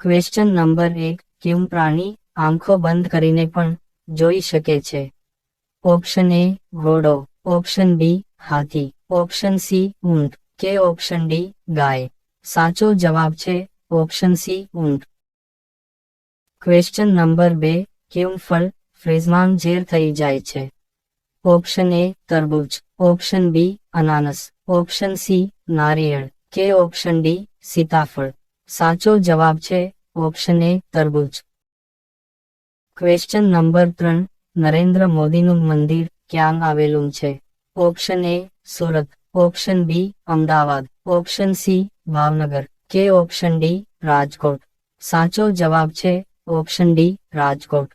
Question number એક ક્યુમ પ્રાણી આંખો બંધ કરીને પણ જોઈ શકે છે? ઓપ્શન એ ઘોડો. ઓપ્શન બી હાથી. ઓપ્શન સી ઊંટ. કે ઓપ્શન ડી ગાય. સાચો જવાબ છે ઓપ્શન સી ઊંટ. ક્વેશ્ચન નંબર બે ક્યુમ ફળ ફ્રીઝમાં ઝેર થઈ જાય છે? ઓપ્શન એ તરબૂચ. ઓપ્શન બી અનાનસ. ઓપ્શન સી નારિયેળ. કે ઓપ્શન ડી સીતાફળ. સાચો જવાબ છે ઓપ્શન એ તરબૂચ. ક્વેશ્ચન નંબર ત્રણ, નરેન્દ્ર મોદીનું મંદિર ક્યાં આવેલું છે? Option A Surat. Option B Ahmedabad. Option C Bhavnagar. કે ઓપ્શન ડી રાજકોટ. સાચો જવાબ છે option D Rajkot.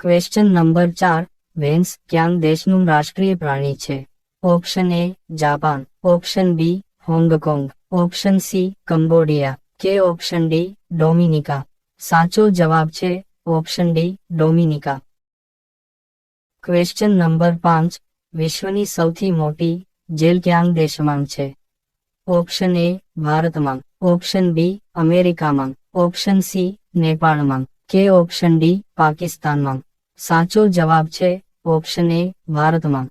Question number ચાર વેન્સ ક્યાં દેશનું રાષ્ટ્રીય પ્રાણી છે? Option A Japan. Option B Hong Kong. Option C, Cambodia. કે ઓપ્શન ડી, ડોમિનિકા. સાચો જવાબ છે, option D, Dominica. Question number પાંચ, વિશ્વની સૌથી મોટી જેલ ક્યાં દેશમાં છે? ઓપ્શન એ, ભારતમાં. ઓપ્શન બી, અમેરિકામાં. ઓપ્શન સી, નેપાળમાં. કે ઓપ્શન ડી, પાકિસ્તાનમાં. સાચો જવાબ છે, ઓપ્શન એ, ભારતમાં.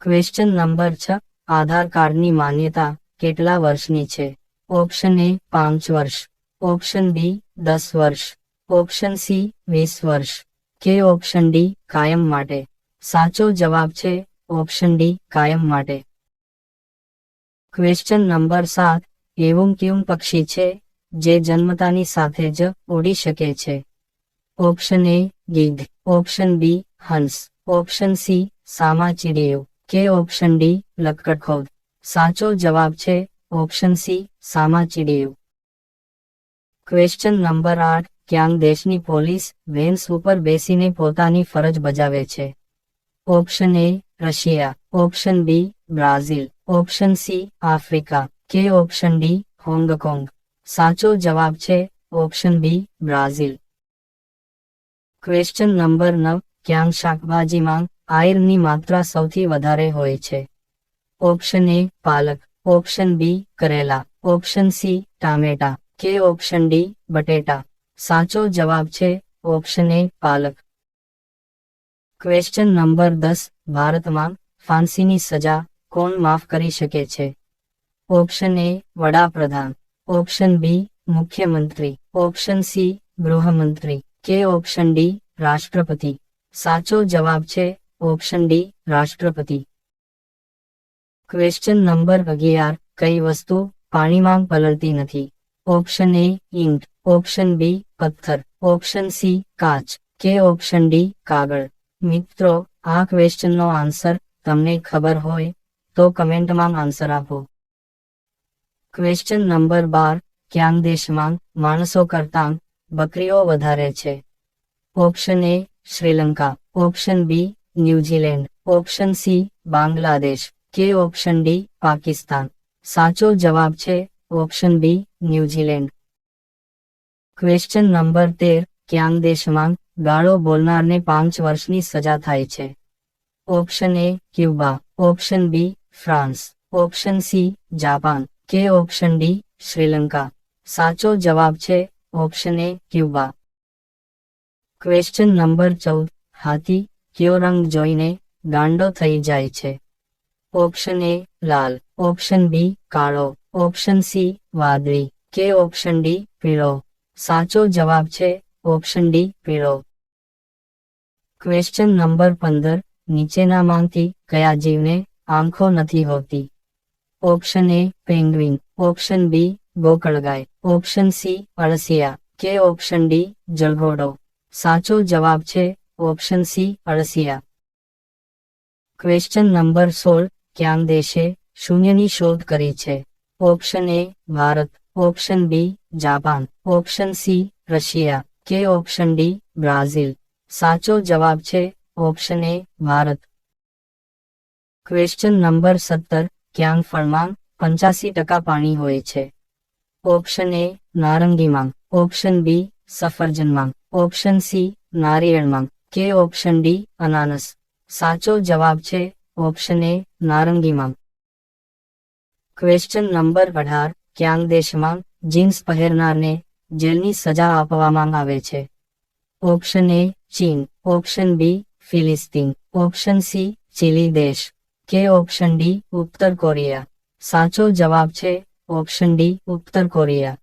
ક્વેશ્ચન નંબર છ, આધાર કાર્ડની માન્યતા કેટલા વર્ષની છે? ઓપ્શન એ પાંચ વર્ષ. ઓપ્શન બી દસ વર્ષ. ઓપ્શન સી વીસ વર્ષ. કે ઓપ્શન ડી કાયમ માટે? સાચો જવાબ છે ઓપ્શન ડી કાયમ માટે. ક્વેશ્ચન નંબર સાત એવું કયું પક્ષી છે, જે જન્મતાની સાથે જ ઉડી શકે છે. ઓપ્શન એ ગીધ. ઓપ્શન બી હંસ. ઓપ્શન સી સામાચીડિયું. કે ઓપ્શન ડી લક્કડખોદ સાચો જવાબ છે ઓપ્શન સી સામાચીડિયું ક્વેશ્ચન નંબર આઠ, ક્યાંક દેશની પોલીસ વેન્સ ઉપર બેસીને પોતાની ફરજ બજાવે છે? Option A Russia. Option B Brazil. Option C Africa. કે ઓપ્શન ડી હોંગકોંગ. સાચો જવાબ છે option B Brazil. Question number નવ, ક્યાંક શાકભાજીમાં આયર્નની માત્રા સૌથી વધારે હોય છે? ઓપ્શન એ પાલક, ઓપ્શન બી કરેલા, ઓપ્શન સી ટામેટા, કે ઓપ્શન ડી બટેટા. સાચો જવાબ છે ઓપ્શન એ પાલક. ક્વેશ્ચન નંબર દસ, ભારતમાં ફાંસીની સજા કોણ માફ કરી શકે છે? ઓપ્શન એ વડાપ્રધાન, ઓપ્શન બી મુખ્યમંત્રી, ઓપ્શન સી ગૃહમંત્રી, કે ઓપ્શન ડી રાષ્ટ્રપતિ. સાચો જવાબ છે ઓપ્શન ડી રાષ્ટ્રપતિ. ક્વેશ્ચન નંબર અગિયાર. કઈ વસ્તુ પાણીમાં પલળતી નથી? ઓપ્શન એ ઇંટ ઓપ્શન બી પથ્થર. ઓપ્શન સી કાચ. કે ઓપ્શન ડી કાગળ. મિત્રો, આ ક્વેશ્ચનનો આન્સર તમને ખબર હોય તો કમેન્ટમાં આન્સર આપો. ક્વેશ્ચન નંબર બાર. ક્યાં દેશમાં માણસો કરતાં બકરીઓ વધારે છે. Option A Sri Lanka. Option B New Zealand. Option C Bangladesh. કે ઓપ્શન ડી, પાકિસ્તાન? સાચો જવાબ છે option B, New Zealand. Question number તેર ક્યાંગ દેશમાં ગાળો બોલનારને પાંચ વર્ષની સજા થાય છે? Option A, Cuba. Option B, France. Option C, Japan. કે ઓપ્શન ડી, શ્રીલંકા. સાચો જવાબ છે option A, Cuba. Question number ચૌદ, હાથી, કયો રંગ જોઈને ગાંડો થઈ જાય છે? ઓપ્શન એ લાલ ઓપ્શન બી કાળો ઓપ્શન સી વાદળી કે ઓપ્શન ડી પીળો સાચો જવાબ છે ઓપ્શન ડી પીળો ક્વેશ્ચન નંબર પંદર નીચેનામાંથી કયા જીવને આંખો નથી હોતી option A penguin option B ગોકળગાય option C અળસિયા કે ઓપ્શન ડી જળઘોડો સાચો જવાબ છે ઓપ્શન સી અળસિયા ક્વેશ્ચન નંબર સોળ ક્યાં દેશે શૂન્યની શોધ કરી છે? Option A Bharat. Option B Japan. Option C Russia. કે ઓપ્શન ડી બ્રાઝિલ. સાચો જવાબ છે option A Bharat. Question number સત્તર ક્યાં ફળમાં પંચ્યાસી ટકા પાણી હોય છે? ઓપ્શન એ નારંગીમાં. ઓપ્શન બી સફરજનમાં. ઓપ્શન સી નારિયેળમાં. કે ઓપ્શન ડી અનાનસ. સાચો જવાબ છે ઓપ્શન એ નારંગીમાં ક્વેશ્ચન નંબર અઢાર ક્યાંગ દેશમાં જીન્સ પહેરનારને જેલની સજા આપવામાં આવે છે? ઓપ્શન એ ચીન. ઓપ્શન બી ફિલિસ્તીન. ઓપ્શન સી ચીલી દેશ. કે ઓપ્શન ડી ઉત્તર કોરિયા? સાચો જવાબ છે ઓપ્શન ડી ઉત્તર કોરિયા.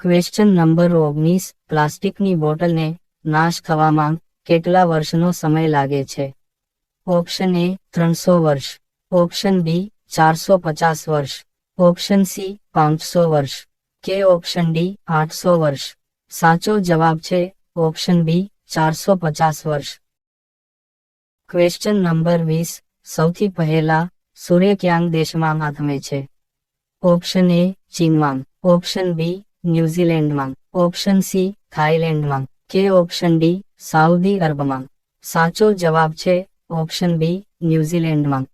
ક્વેશ્ચન નંબર ઓગણીસ, પ્લાસ્ટિકની બોટલને નાશ થવામાં કેટલા વર્ષનો સમય લાગે છે? ઓપ્શન એ ત્રણસો વર્ષ. ઓપ્શન બી ચારસો પચાસ વર્ષ. ઓપ્શન સી પાંચસો વર્ષ. કે ઓપ્શન ડી આઠસો વર્ષ. સાચો જવાબ છે ઓપ્શન બી ચારસો પચાસ વર્ષ. ક્વેશ્ચન નંબર વીસ, સૌથી પહેલા, સૂર્ય ક્યાંગ દેશમાં આથમે છે? ઓપ્શન એ ચીનમાં. ઓપ્શન બી ન્યુઝીલેન્ડમાં ઓપ્શન સી થાઇલેન્ડમાં કે ઓપ્શન ડી સાઉદી અરબમાં સાચો જવાબ છે ઓપ્શન બી, ન્યૂઝીલેન્ડમાં.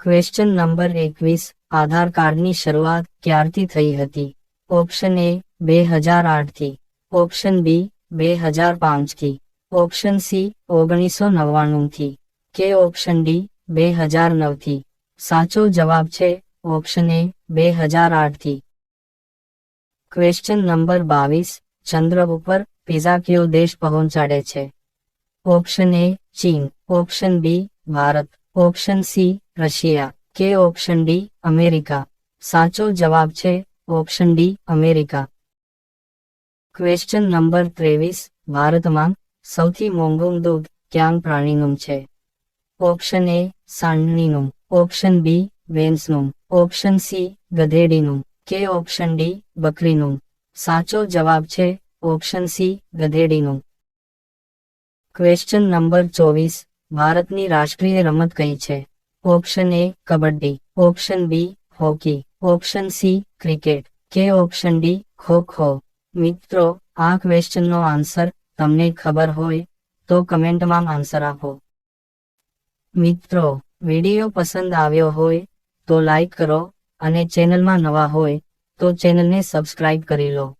ક્વેશ્ચન નંબર એકવીસ, આધાર કાર્ડની શરૂઆત ક્યારથી થઈ હતી? ઓપ્શન એ, બે હજાર આઠથી. ઓપ્શન બી, બે હજાર પાંચથી. ઓપ્શન સી, ઓગણીસો નવ્વાણુંથી. કે ઓપ્શન ડી, બે હજાર નવથી. સાચો જવાબ છે, ઓપ્શન એ, બે હજાર આઠથી. ક્વેશ્ચન નંબર બાવીસ, ચંદ્ર ઉપર પિઝા કયો દેશ પહોંચાડે છે. ઓપ્શન એ ચીન option B Bharat option C Russia કે ઓપ્શન ડી અમેરિકા સાચો જવાબ છે option D America question number ત્રેવીસ, ભારતમાં સૌથી મોંઘું દૂધ ક્યાં પ્રાણીનું છે? ઓપ્શન એ સાંડણીનું. ઓપ્શન બી વેન્સનું. ઓપ્શન સી ગધેડીનું. કે ઓપ્શન ડી બકરીનું. સાચો જવાબ છે ઓપ્શન સી ગધેડીનું. ક્વેશ્ચન નંબર ચોવીસ. ભારતની રાષ્ટ્રીય રમત કઈ છે? Option A kabaddi. Option B hockey. Option C cricket. કે ઓપ્શન ડી ખો ખો મિત્રો, આ ક્વેશ્ચનનો આન્સર તમને ખબર હોય તો કમેન્ટમાં આન્સર આપો. મિત્રો વીડિયો પસંદ આવ્યો હોય તો લાઈક કરો અને ચેનલમાં નવા હોય તો ચેનલને સબસ્ક્રાઇબ કરી લો.